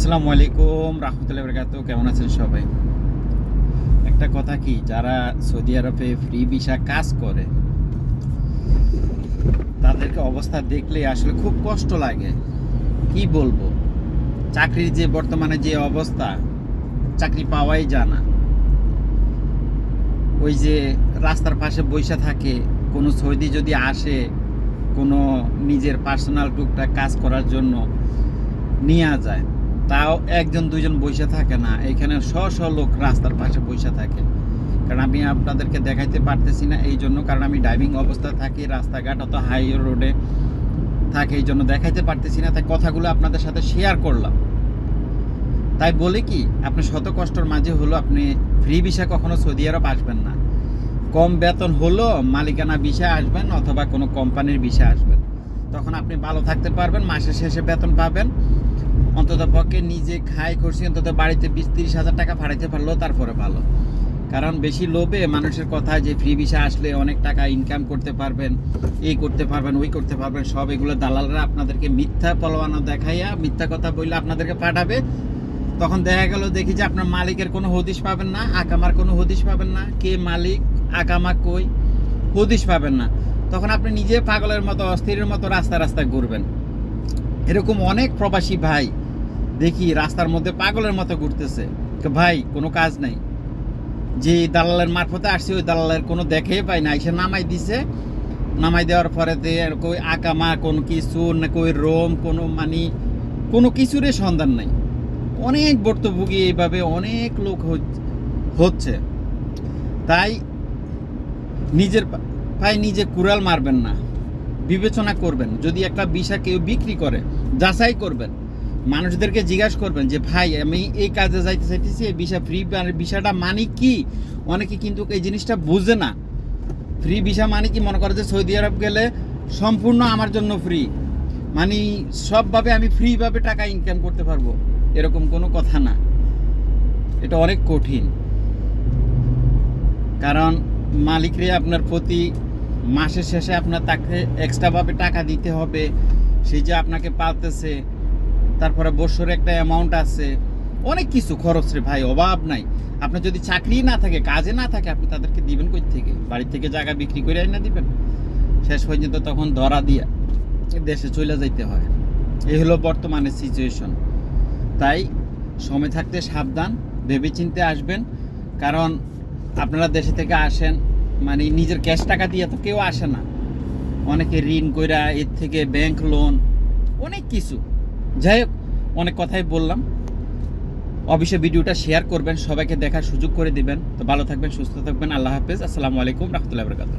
আসসালামু আলাইকুম রাহমতুল্লাহ বরকাত কেমন আছেন সবাই? একটা কথা কি, যারা সৌদি আরবে ফ্রি ভিসা কাজ করে, তাদেরকে অবস্থা দেখলে আসলে খুব কষ্ট লাগে। কি বলব? চাকরির যে বর্তমানে যে অবস্থা, চাকরি পাওয়াই জানা ওই যে রাস্তার পাশে বৈশা থাকে, কোনো সৌদি যদি আসে, কোনো নিজের পার্সোনাল টুকটাক কাজ করার জন্য নিয়ে যায়। তাও একজন, দুইজন বসে থাকে না। এখানে শ শ লোক রাস্তার পাশে বসে থাকে। কারণ আমি আপনাদেরকে দেখাইতে পারতেছি না এই জন্য, কারণ আমি ড্রাইভিং অবস্থায় থাকি, রাস্তাঘাট অত হাই রোডে থাকে এই জন্য দেখাইতে পারতেছি না। তাই কথাগুলো আপনাদের সাথে শেয়ার করলাম। তাই বলি কি, আপনি শত কষ্টর মাঝে হলো আপনি ফ্রি ভিসা কখনো সৌদি আরব আসবেন না। কম বেতন হলো মালিকানা ভিসা আসবেন অথবা কোনো কোম্পানির ভিসা আসবেন। তখন আপনি ভালো থাকতে পারবেন, মাসের শেষে বেতন পাবেন। অন্তত পক্ষে নিজে খাই করছি, অন্তত বাড়িতে বিশ তিরিশ হাজার টাকা ভাড়াইতে পারলেও তারপরে ভালো। কারণ বেশি লোভে মানুষের কথা যে ফ্রি ভিসা আসলে অনেক টাকা ইনকাম করতে পারবেন, এই করতে পারবেন, ওই করতে পারবেন, সব এগুলো দালালরা আপনাদেরকে মিথ্যা পলওয়ানো দেখাইয়া, মিথ্যা কথা বললে আপনাদেরকে পাঠাবে। তখন দেখা গেল দেখি যে আপনার মালিকের কোনো হদিশ পাবেন না, আকামার কোনো হদিশ পাবেন না, কে মালিক, আকামা কই, হদিশ পাবেন না। তখন আপনি নিজে পাগলের মতো, অস্থিরের মতো রাস্তা রাস্তায় ঘুরবেন। এরকম অনেক প্রবাসী ভাই দেখি রাস্তার মধ্যে পাগলের মতো ঘুরতেছে। ভাই, কোনো কাজ নাই। যে দালালের মারফতে আসছে, ওই দালালের কোনো দেখেই পাই না। এসে নামাই দিছে। নামাই দেওয়ার পরে কই আকামা কোনো কিছু, না কই রোম, কোনো মানে কোনো কিছুরই সন্ধান নাই। অনেক ভুক্তভোগী এইভাবে অনেক লোক হচ- হচ্ছে। তাই নিজের পায়ে নিজে কুড়াল মারবেন না। বিবেচনা করবেন, যদি একটা বিষা কেউ বিক্রি করে, যাচাই করবেন, মানুষদেরকে জিজ্ঞাসা করবেন যে, ভাই, আমি এই কাজে যাইতে চাইতেছি, এই ভিসা ফ্রি ভিসাটা মানে কি? অনেকে কিন্তু এই জিনিসটা বুঝে না। ফ্রি ভিসা মানে কি? মনে করে যে, সৌদি আরব গেলে সম্পূর্ণ আমার জন্য ফ্রি মানে সবভাবে আমি ফ্রিভাবে টাকা ইনকাম করতে পারব, এরকম কোনো কথা না। এটা অনেক কঠিন। কারণ মালিকরে আপনার প্রতি মাসের শেষে আপনার তাকে এক্সট্রাভাবে টাকা দিতে হবে। সে যে আপনাকে পালতেছে, তারপরে বছরে একটা অ্যামাউন্ট আছে। অনেক কিছু খরচ রে ভাই, অভাব নাই। আপনার যদি চাকরি না থাকে, কাজে না থাকে, আপনি তাদেরকে দিবেন কই থেকে? বাড়ি থেকে জায়গা বিক্রি করে না দিবেন। শেষ পর্যন্ত তখন ধরা দিয়া দেশে চলে যাইতে হয়। এই হলো বর্তমানে সিচুয়েশন তাই সময় থাকতে সাবধান, ভেবেচিন্তে আসবেন। কারণ আপনারা দেশে থেকে আসেন মানে নিজের ক্যাশ টাকা দিয়ে তো কেউ আসে না। অনেকে ঋণ কইরা এর থেকে ব্যাংক লোন অনেক কিছু। যাই হোক, অনেক কথাই বললাম। অবশ্যই ভিডিওটা শেয়ার করবেন, সবাইকে দেখার সুযোগ করে দিবেন। তো ভালো থাকবেন, সুস্থ থাকবেন। আল্লাহ হাফেজ। আসসালামু আলাইকুম, রহমতুল্লাহ বরকাত